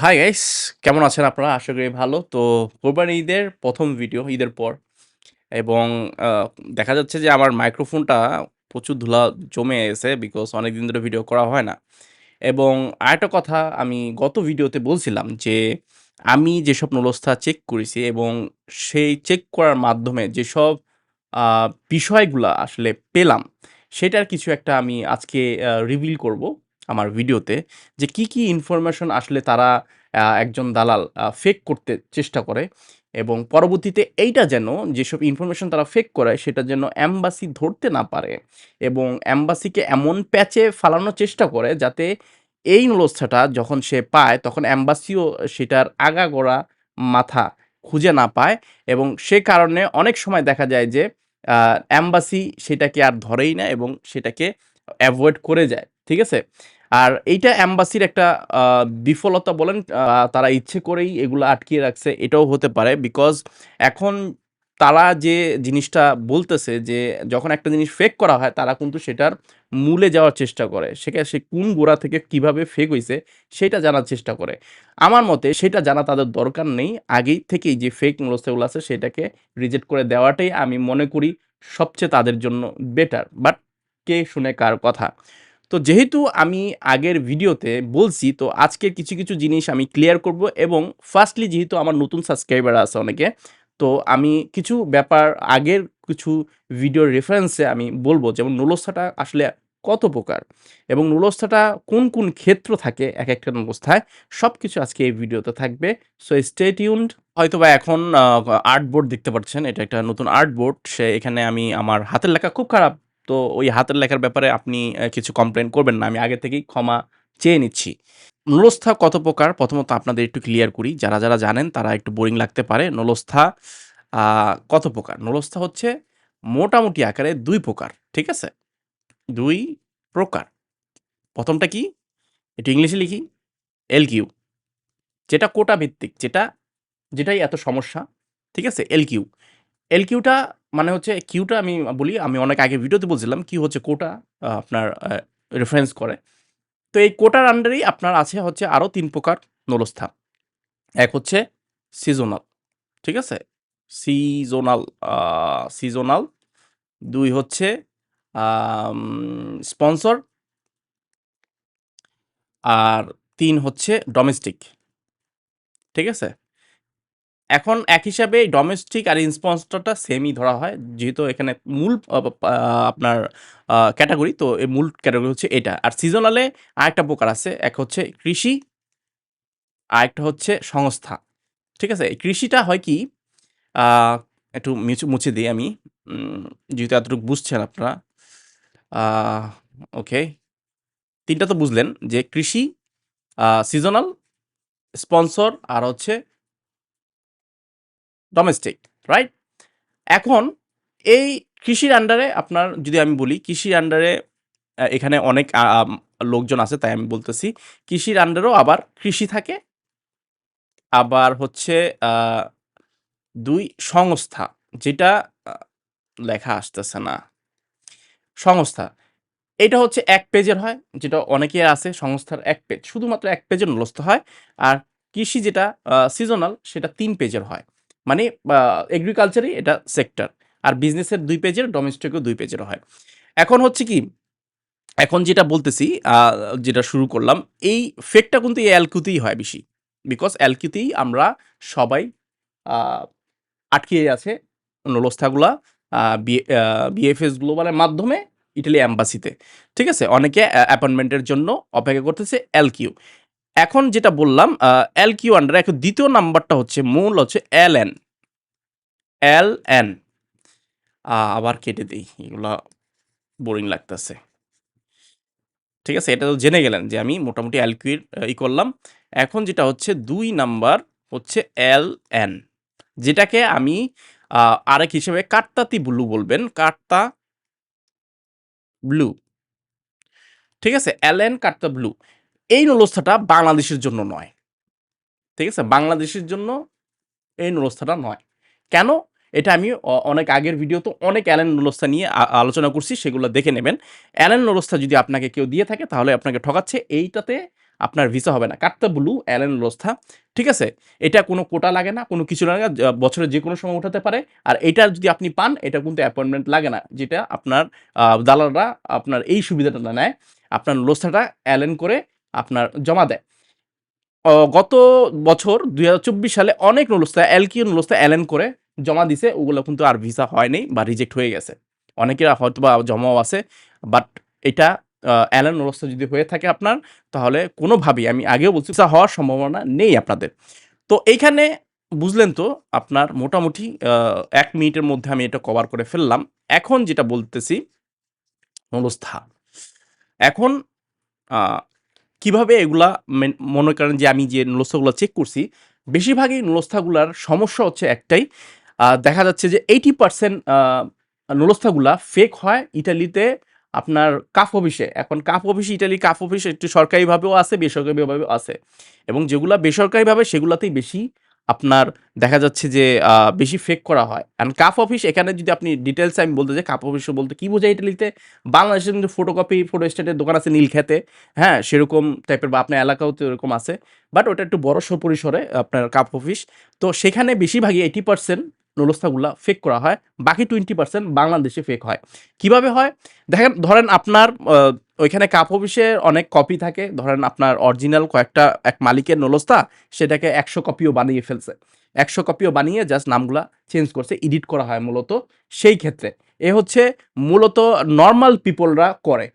Hi guys কেমন আছেন আপনারা? আশা করি ভালো। তো কোরবানি ঈদের প্রথম ভিডিও ঈদের পর। এবং দেখা যাচ্ছে যে আমার মাইক্রোফোনটা প্রচুর ধুলা জমে গেছে বিকজ অনেক দিন ধরে ভিডিও করা হয় না। এবং আরেকটা কথা, আমি গত ভিডিওতে বলছিলাম যে আমি যেসব নলস্থা চেক করেছি এবং সেই চেক করার মাধ্যমে যেসব বিষয়গুলা আসলে পেলাম, সেটার কিছু একটা আমি আজকে রিভিল করব। আমার ভিডিওতে যে কি কি ইনফরমেশন আসলে তারা একজন দালাল ফেক করতে চেষ্টা করে এবং পরবর্তীতে এইটা যেন যেসব ইনফরমেশন তারা ফেক করে সেটা যেন অ্যাম্বাসি ধরতে না পারে এবং অ্যাম্বাসিকে এমন প্যাচে ফালানোর চেষ্টা করে যাতে এই নলস্থাটা যখন সে পায় তখন অ্যাম্বাসিও সেটার আগাগোড়া মাথা খুঁজে না পায় এবং সে কারণে অনেক সময় দেখা যায় যে অ্যাম্বাসি সেটাকে আর ধরেই না এবং সেটাকে অ্যাভয়েড করে যায়, ঠিক আছে? আর এইটা অ্যাম্বাসির একটা বিফলতা বলেন তারা ইচ্ছে করেই এগুলো আটকিয়ে রাখছে, এটাও হতে পারে। বিকজ এখন তারা যে জিনিসটা বলতেছে যে, যখন একটা জিনিস ফেক করা হয়, তারা কিন্তু সেটার মূলে যাওয়ার চেষ্টা করে। সেখানে সে কোন গোড়া থেকে কীভাবে ফেক হয়েছে সেটা জানার চেষ্টা করে। আমার মতে সেটা জানা তাদের দরকার নেই। আগেই থেকেই যে ফেক মূলস্থগুলো আছে, সেটাকে রিজেক্ট করে দেওয়াটাই আমি মনে করি সবচেয়ে তাদের জন্য বেটার বাট কে শুনে কার কথা? তো যেহেতু আমি আগের ভিডিওতে বলছি, তো আজকের কিছু কিছু জিনিস আমি ক্লিয়ার করব এবং ফার্স্টলি যেহেতু আমার নতুন সাবস্ক্রাইবার আছে অনেকে, তো আমি কিছু ব্যাপার আগের কিছু ভিডিওর রেফারেন্সে আমি বলব, যেমন নুলস্থাটা আসলে কত প্রকার এবং নুলস্থাটা কোন কোন ক্ষেত্র থাকে এক একটা নুলস্থায় সব কিছু আজকে এই ভিডিওতে থাকবে। সো স্টে টিউনড হয়তো বা এখন আর্ট বোর্ড দেখতে পাচ্ছেন, এটা একটা নতুন আর্ট বোর্ড সে এখানে আমি আমার হাতের লেখা খুব খারাপ তো ওই হাতের লেখার ব্যাপারে আপনি কিছু কমপ্লেন করবেন না। আমি আগে থেকেই ক্ষমা চেয়ে নিচ্ছি। নলস্থা কত প্রকার? প্রথমত আপনাদের একটু ক্লিয়ার করি। যারা যারা জানেন তারা একটু বোরিং লাগতে পারে। নলস্থা কত প্রকার? নলস্থা হচ্ছে মোটামুটি আকারে দুই প্রকার, ঠিক আছে? দুই প্রকার। প্রথমটা কি? একটু ইংলিশে লিখি। এল কিউ যেটা কোটা ভিত্তিক, যেটা, যেটাই এত সমস্যা, ঠিক আছে? এল কিউ এল কিউটা মানে হচ্ছে কিউটা আমি বলি, আমি অনেক আগে ভিডিওতে বলছিলাম কিউ হচ্ছে কোটা আপনার রেফারেন্স করে। তো এই কোটার আন্ডারেই আপনার আছে হচ্ছে আরও তিন প্রকার নলস্থা। এক হচ্ছে সিজনাল ঠিক আছে? সিজনাল সিজনাল দুই হচ্ছে স্পন্সর আর তিন হচ্ছে ডোমেস্টিক ঠিক আছে? এখন এক হিসাবে ডোমেস্টিক আর ইন্সপন্সরটা সেমই ধরা হয়, যেহেতু এখানে মূল আপনার ক্যাটাগরি তো এই মূল ক্যাটাগরি হচ্ছে এটা। আর সিজনালে আরেকটা প্রকার আছে, এক হচ্ছে কৃষি, আরেকটা হচ্ছে সংস্থা। ঠিক আছে? কৃষিটা হয় কি একটু মুছে দিই আমি যেহেতু এতটুকু বুঝছেন আপনারা ওকে তিনটা তো বুঝলেন, যে কৃষি সিজনাল স্পন্সর আর হচ্ছে ডোমেস্টিক রাইট এখন এই কৃষির আন্ডারে আপনার যদি আমি বলি, কৃষির আন্ডারে এখানে অনেক লোকজন আছে, তাই আমি বলতেছি। কৃষির আন্ডারেও আবার কৃষি থাকে। আবার হচ্ছে দুই সংস্থা, যেটা লেখা আসতেছে না। সংস্থা, এটা হচ্ছে এক পেজের হয়, যেটা অনেকে আছে, সংস্থার এক পেজ শুধুমাত্র এক পেজের নলস্থ হয়। আর কৃষি যেটা সিজনাল সেটা তিন পেজের হয়। মানে এগ্রিকালচারই এটা সেক্টর আর বিজনেসের দুই পেজের ডোমেস্টিকও দুই পেজের হয়। এখন হচ্ছে কি এখন যেটা বলতেছি যেটা শুরু করলাম এই ফেকটা কিন্তু এই অ্যালকিউতেই হয় বেশি। বিকজ অ্যালকিউতেই আমরা সবাই আহ, আটকে আছে নলস্থাগুলা বিএফএস গ্লোবালের মাধ্যমে ইটালি অ্যাম্বাসিতে ঠিক আছে? অনেকে অ্যাপয়েন্টমেন্টের জন্য অপেক্ষা করতেছে এল কিউ এখন যেটা বললাম এল কিউ আন্ডারে এখন দ্বিতীয় নাম্বারটা হচ্ছে মূল হচ্ছে এল এন এল এন আবার কেটে দিই, এগুলো বোরিং লাগতেছে। ঠিক আছে, এটা তো জেনে গেলেন যে আমি মোটামুটি এল কিউর ই করলাম। এখন যেটা হচ্ছে দুই নাম্বার হচ্ছে এল এন যেটাকে আমি আরেক হিসেবে কাটতাতি ব্লু বলবেন, কাটতা ব্লু ঠিক আছে এল এন কাটতা ব্লু এই নলস্থাটা বাংলাদেশের জন্য নয়। ঠিক আছে? বাংলাদেশের জন্য এই নলস্থাটা নয়। কেন? এটা আমি অনেক আগের ভিডিওতে অনেক অ্যালেন নলস্থা নিয়ে আলোচনা করছি, সেগুলো দেখে নেবেন। অ্যালেন নলস্থা যদি আপনাকে কেউ দিয়ে থাকে, তাহলে আপনাকে ঠকাচ্ছে, এইটাতে আপনার ভিসা হবে না। কাটতে ব্লু অ্যালেন লোস্থা ঠিক আছে? এটা কোনো কোটা লাগে না, কোনো কিছু লাগে না বছরের যে কোনো সময় উঠাতে পারে। আর এটা যদি আপনি পান, এটা কিন্তু অ্যাপয়েন্টমেন্ট লাগে না, যেটা আপনার দালালরা আপনার এই সুবিধাটা নেয়। আপনার লোস্থাটা অ্যালেন করে আপনার জমা দেয়। গত বছর দুই হাজার চব্বিশ সালে অনেক নলস্তা, এলকিউ নলস্তা অ্যালেন করে জমা দিছে, ওগুলো কিন্তু আর ভিসা হয়নি বা রিজেক্ট হয়ে গেছে। অনেকের হয়তো বা জমাও আছে, বাট এটা অ্যালেন নলস্তা যদি হয়ে থাকে আপনার, তাহলে কোনোভাবেই, আমি আগেও বলছি, ভিসা হওয়ার সম্ভাবনা নেই আপনাদের। তো এইখানে বুঝলেন তো, আপনার মোটামুটি এক মিনিটের মধ্যে আমি এটা কভার করে ফেললাম। এখন যেটা বলতেছি নলস্থা এখন কীভাবে এগুলা মেন- করেন যে আমি যে নুলস্থাগুলো চেক করছি, বেশিরভাগই নুলস্থাগুলার সমস্যা হচ্ছে একটাই। দেখা যাচ্ছে যে এইটি পার্সেন্ট নুলস্থাগুলা ফেক হয় ইটালিতে আপনার কাফ অফিসে। এখন কাফ অফিসে ইটালি, কাফ অফিস একটু সরকারিভাবেও আছে, বেসরকারিভাবেও আছে। এবং যেগুলো বেসরকারিভাবে সেগুলাতেই বেশি আপনার দেখা যাচ্ছে যে বেশি ফেক করা হয়। অ্যান্ড কাপ অফিস এখানে যদি আপনি ডিটেলস আমি বলতে চাই কাপ অফিসও বলতে কী বোঝায় ইটালিতে বাংলাদেশের কিন্তু ফটোকপি ফটো স্টেটের দোকান আছে নীলক্ষেতে। হ্যাঁ সেরকম টাইপের বা আপনার এলাকাও তো এরকম আছে। বাট ওটা একটু বড় পরিসরে আপনার কাপ অফিস তো সেখানে বেশিরভাগই এইটি পার্সেন্ট নলস্থাগুলা ফেক করা হয়, বাকি টোয়েন্টি পার্সেন্ট বাংলাদেশে ফেক হয়। কীভাবে হয়? দেখেন, ধরেন আপনার ওইখানে কাপ অফিসে অনেক কপি থাকে। ধরেন আপনার অরিজিনাল কয়েকটা এক মালিকের নলস্তা সেটাকে একশো কপিও বানিয়ে ফেলছে। একশো কপিও বানিয়ে জাস্ট নামগুলা চেঞ্জ করছে এডিট করা হয় মূলত সেই ক্ষেত্রে। এ হচ্ছে মূলত নর্মাল পিপলরা করে।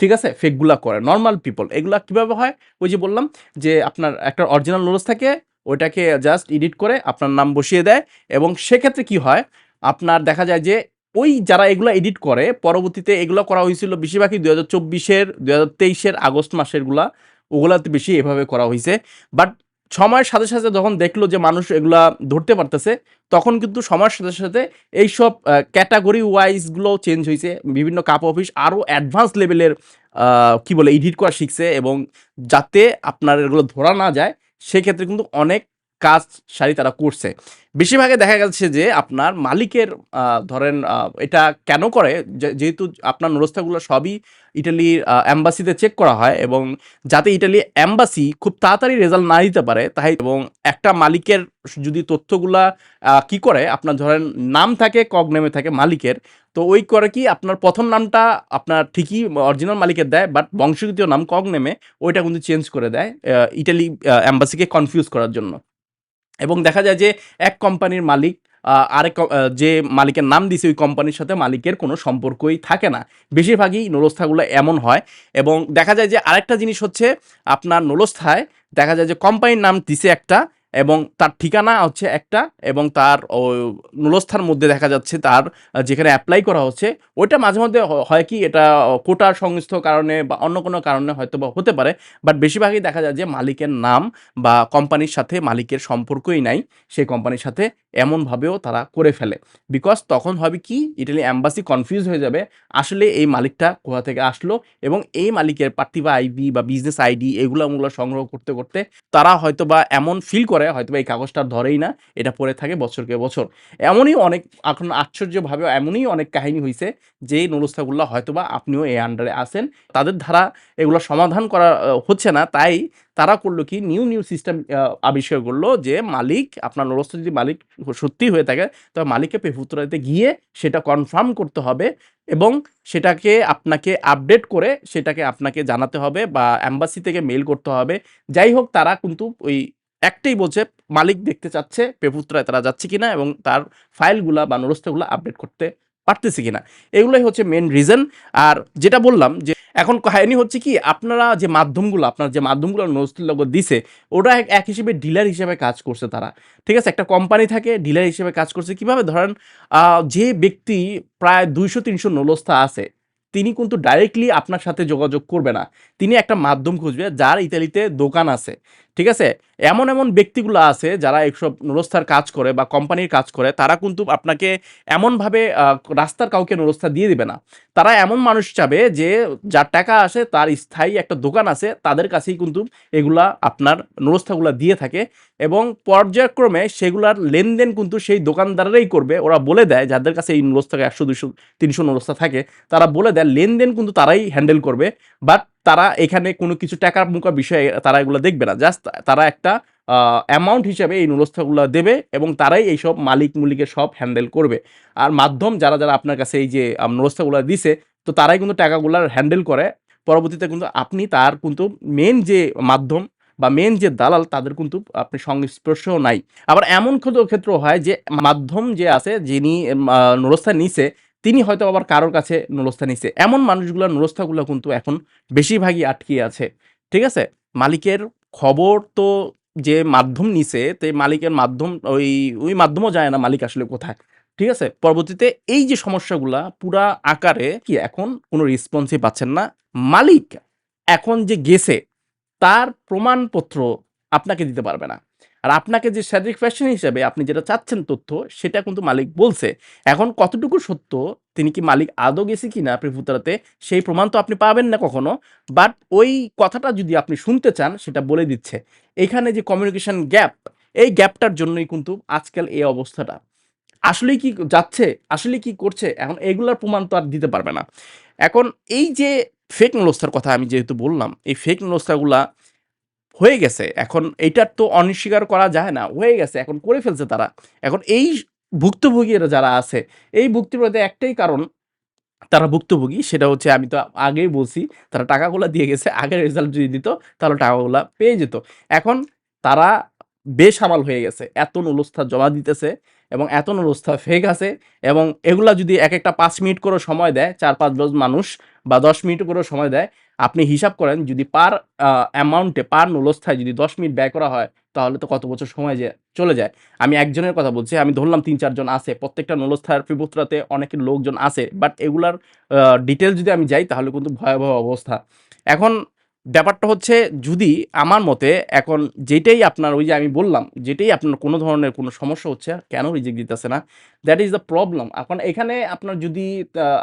ঠিক আছে? ফেকগুলা করে নর্মাল পিপল এগুলা কীভাবে হয়? ওই যে বললাম যে আপনার একটা অরিজিনাল নোটস থাকে ওইটাকে জাস্ট এডিট করে আপনার নাম বসিয়ে দেয় এবং সেক্ষেত্রে কি হয়? আপনার দেখা যায় যে ওই যারা এগুলো এডিট করে, পরবর্তীতে এগুলো করা হয়েছিল বেশিরভাগই দু হাজার চব্বিশের দু হাজার তেইশের আগস্ট মাসেরগুলা, ওগুলাতে বেশি এভাবে করা হয়েছে। বাট সময়ের সাথে সাথে যখন দেখল যে মানুষ এগুলা ধরতে পারতেছে, তখন কিন্তু সময়ের সাথে সাথে এইসব ক্যাটাগরি ওয়াইজগুলো চেঞ্জ হয়েছে। বিভিন্ন কাপ অফিস আরও অ্যাডভান্স লেভেলের কি বলে এডিট করা শিখছে এবং যাতে আপনার এগুলো ধরা না যায় সেক্ষেত্রে কিন্তু অনেক কাজ সারি তারা করছে। বেশিরভাগে দেখা গেছে যে আপনার মালিকের ধরেন এটা কেন করে? যেহেতু আপনার নুরস্থাগুলো সবই ইটালির অ্যাম্বাসিতে চেক করা হয় এবং যাতে ইটালি অ্যাম্বাসি খুব তাড়াতাড়ি রেজাল্ট না দিতে পারে, তাই এবং একটা মালিকের যদি তথ্যগুলা কি করে? আপনার ধরেন নাম থাকে কক নেমে থাকে মালিকের, তো ওই করে কি আপনার প্রথম নামটা আপনার ঠিকই অরিজিনাল মালিকের দেয়, বাট বংশগত নাম কক নেমে ওইটা কিন্তু চেঞ্জ করে দেয় ইটালি অ্যাম্বাসিকে কনফিউজ করার জন্য। এবং দেখা যায় যে এক কোম্পানির মালিক আরেক যে মালিকের নাম দিছে, ওই কোম্পানির সাথে মালিকের কোনো সম্পর্কই থাকে না। বেশিরভাগই নলস্থাগুলো এমন হয় এবং দেখা যায় যে আরেকটা জিনিস হচ্ছে, আপনার নলস্থায় দেখা যায় যে কোম্পানির নাম দিছে একটা এবং তার ঠিকানা হচ্ছে একটা এবং তার ও, নলস্থার মধ্যে দেখা যাচ্ছে তার যেখানে অ্যাপ্লাই করা হচ্ছে ওইটা মাঝে মধ্যে হয় কি এটা কোটার সংস্থ কারণে বা অন্য কোনো কারণে হয়তো বা হতে পারে বাট বেশিরভাগই দেখা যায় যে মালিকের নাম বা কোম্পানির সাথে মালিকের সম্পর্কই নাই সেই কোম্পানির সাথে এমনভাবেও তারা করে ফেলে। বিকজ তখন হবে কি ইটালি অ্যাম্বাসি কনফিউজ হয়ে যাবে আসলে এই মালিকটা কোথা থেকে আসলো এবং এই মালিকের পার্টি বা আইডি বা বিজনেস আইডি এগুলো সংগ্রহ করতে করতে তারা হয়তো বা এমন ফিল করে হয়তো এই কাগজটা ধরেই না, এটা পড়ে থাকে বছরকে বছর। এমনই অনেক, এখন আশ্চর্যভাবে এমনই অনেক কাহিনী হয়েছে যে নুরস্থাগুলো হয়তো বা আপনিও এই আন্ডারে আছেন। তাদের ধারা এগুলো সমাধান করা হচ্ছে না। তাই তারা করল কি নিউ নিউ সিস্টেম আবিষ্কার করল যে মালিক, আপনার নরস্থ যদি মালিক সত্যি হয়ে থাকে তবে মালিককে পেফুতরাতে গিয়ে সেটা কনফার্ম করতে হবে এবং সেটাকে আপনাকে আপডেট করে সেটাকে আপনাকে জানাতে হবে বা অ্যাম্বাসি থেকে মেল করতে হবে। যাই হোক, তারা কিন্তু ওই একটাই বলছে, মালিক দেখতে চাচ্ছে পেপুত্রায় তারা যাচ্ছে কিনা এবং তার ফাইলগুলা বা নরস্থগুলো আপডেট করতে পারতেছে কিনা। এগুলোই হচ্ছে মেন রিজন আর যেটা বললাম যে, এখন কাহিনী হচ্ছে কি, আপনারা যে মাধ্যমগুলো, আপনার যে মাধ্যমগুলো লোক দিছে ওটা এক হিসেবে ডিলার হিসেবে কাজ করছে তারা। ঠিক আছে? একটা কোম্পানি থাকে ডিলার হিসেবে কাজ করছে। কীভাবে? ধরেন যে ব্যক্তি প্রায় দুইশো তিনশো নলস্থা আছে, তিনি কিন্তু ডাইরেক্টলি আপনার সাথে যোগাযোগ করবে না। তিনি একটা মাধ্যম খুঁজবে, যার ইতালিতে দোকান আছে। ঠিক আছে? এমন এমন ব্যক্তিগুলো আছে যারা এইসব নরস্থার কাজ করে বা কোম্পানির কাজ করে, তারা কিন্তু আপনাকে এমনভাবে রাস্তার কাউকে নরস্থা দিয়ে দিবে না। তারা এমন মানুষ চাবে যে, যার টাকা আসে, তার স্থায়ী একটা দোকান আছে, তাদের কাছেই কিন্তু এগুলা আপনার নরস্থাগুলা দিয়ে থাকে এবং পর্যায়ক্রমে সেগুলার লেনদেন কিন্তু সেই দোকানদাররাই করবে। ওরা বলে দেয়, যাদের কাছে এই নরস্থাকে একশো দুশো তিনশো নরস্থা থাকে, তারা বলে দেয়, লেনদেন কিন্তু তারাই হ্যান্ডেল করবে। বাট তারা এখানে কোনো কিছু টাকার মুখা বিষয়ে তারা এগুলো দেখবে না। জাস্ট তারা একটা অ্যামাউন্ট হিসাবে এই নুরস্থাগুলো দেবে এবং তারাই এইসব মালিক মুলিকের সব হ্যান্ডেল করবে। আর মাধ্যম যারা যারা আপনার কাছে এই যে নুরস্থাগুলো দিছে, তো তারাই কিন্তু টাকাগুলার হ্যান্ডেল করে। পরবর্তীতে কিন্তু আপনি তার কিন্তু মেন যে মাধ্যম বা মেন যে দালাল, তাদের কিন্তু আপনি সংস্পর্শও নাই। আবার এমন ক্ষেত্র- ক্ষেত্র হয় যে মাধ্যম যে আছে, যিনি নুরস্থা নিছে তিনি হয়তো আবার কারোর কাছে নুরস্থা নিছে এমন মানুষগুলোর নুরস্থাগুলো কিন্তু এখন বেশিরভাগই আটকে আছে। ঠিক আছে? মালিকের খবর তো যে মাধ্যম নিছে, তো মালিকের মাধ্যম, ওই ওই মাধ্যমও যায় না মালিক আসলে কোথায়। ঠিক আছে? পরবর্তীতে এই যে সমস্যাগুলা পুরা আকারে কি এখন কোনো রেসপন্সই পাচ্ছেন না। মালিক এখন যে গেছে, তার প্রমাণপত্র আপনাকে দিতে পারবে না। আর আপনাকে যে স্যাটিসফ্যাকশন হিসেবে আপনি যেটা চাচ্ছেন তথ্য, সেটা কিন্তু মালিক বলছে। এখন কতটুকু সত্য, তিনি কি মালিক আদৌ গেছে কিনা আপনি ফুতারাতে সেই প্রমাণ তো আপনি পাবেন না কখনো। বাট ওই কথাটা যদি আপনি শুনতে চান, সেটা বলে দিচ্ছে। এখানে যে কমিউনিকেশন গ্যাপ এই গ্যাপটার জন্যই কিন্তু আজকাল এই অবস্থাটা। আসলে কি যাচ্ছে? আসলে কি করছে? এখন এগুলার প্রমাণ তো আর দিতে পারবে না। এখন এই যে ফেক নলস্থার কথা আমি যেহেতু বললাম, এই ফেক নলস্থাগুলা হয়ে গেছে। এখন এইটার তো অস্বীকার করা যায় না। হয়ে গেছে, এখন করে ফেলছে তারা। এখন এই ভুক্তভোগীরা যারা আছে, এই ভুক্তভোগীদের একটাই কারণ তারা ভুক্তভোগী, সেটা হচ্ছে আমি তো আগেই বলছি, তারা টাকাগুলা দিয়ে গেছে, আগের রেজাল্ট যদি দিত, তাহলে টাকাগুলা পেয়ে যেত। এখন তারা বেসামাল হয়ে গেছে, এত নুলস্থা জমা দিতেছে এবং এত নুলস্থা ফেক আছে এবং এগুলা যদি এক একটা পাঁচ মিনিট করে সময় দেয়, চার পাঁচ দশ মানুষ বা দশ মিনিট করে সময় দেয় আপনি হিসাব করেন, যদি পার অ্যামাউন্টে পার নলস্থায় যদি দশ মিনিট ব্যয় করা হয়, তাহলে তো কত বছর সময় যে চলে যায়। আমি একজনের কথা বলছি, আমি ধরলাম তিন চারজন আছে, প্রত্যেকটা নলস্থার ফিবুত্রাতে অনেক লোকজন আছে বাট এগুলার ডিটেল যদি আমি যাই, তাহলে কিন্তু ভয়াবহ অবস্থা। এখন ব্যাপারটা হচ্ছে যদি আমার মতে এখন যেটাই আপনার ওই যে আমি বললাম, যেটাই আপনার কোনো ধরনের কোনো সমস্যা হচ্ছে, কেন রিজেক্ট দিতেছে না? দ্যাট ইজ দ্য প্রবলেম এখন এখানে আপনার যদি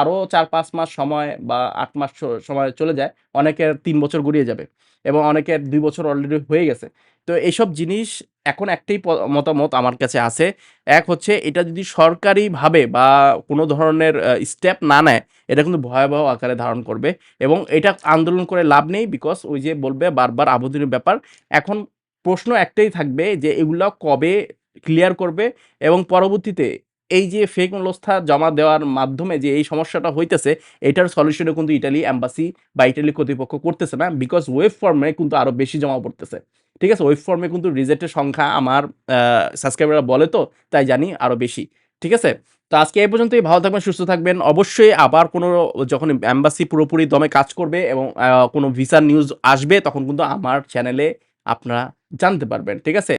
আরও আরও চার পাঁচ মাস সময় বা আট মাস সময় চলে যায়, অনেকের তিন বছর গড়িয়ে যাবে এবং অনেকের দুই বছর অলরেডি হয়ে গেছে। তো এইসব জিনিস এখন একটাই মতামত আমার কাছে আছে। এক হচ্ছে এটা যদি সরকারিভাবে বা কোনো ধরনের স্টেপ না নেয়, এটা কিন্তু ভয়াবহ আকারে ধারণ করবে এবং এটা আন্দোলন করে লাভ নেই বিকজ ওই যে বলবে বারবার আবেদনের ব্যাপার। এখন প্রশ্ন একটাই থাকবে যে এগুলো কবে ক্লিয়ার করবে এবং পরবর্তীতে এই যে ফেক নলস্থা জমা দেওয়ার মাধ্যমে যে এই সমস্যাটা হইতেছে, এটার সলিউশনও কিন্তু ইটালি অ্যাম্বাসি বা ইটালি কর্তৃপক্ষ করতেছে না বিকজ ওয়েব ফর্মে কিন্তু আরও বেশি জমা পড়তেছে। ঠিক আছে? ওয়েব ফর্মে কিন্তু রিজেক্টের সংখ্যা আমার সাবস্ক্রাইবাররা বলে তো, তাই জানি আরও বেশি। ঠিক আছে? তো আজকে এই পর্যন্তই। ভালো থাকবেন, সুস্থ থাকবেন। অবশ্যই আবার কোনো যখন অ্যাম্বাসি পুরোপুরি দমে কাজ করবে এবং কোনো ভিসা নিউজ আসবে, তখন কিন্তু আমার চ্যানেলে আপনারা জানতে পারবেন। ঠিক আছে?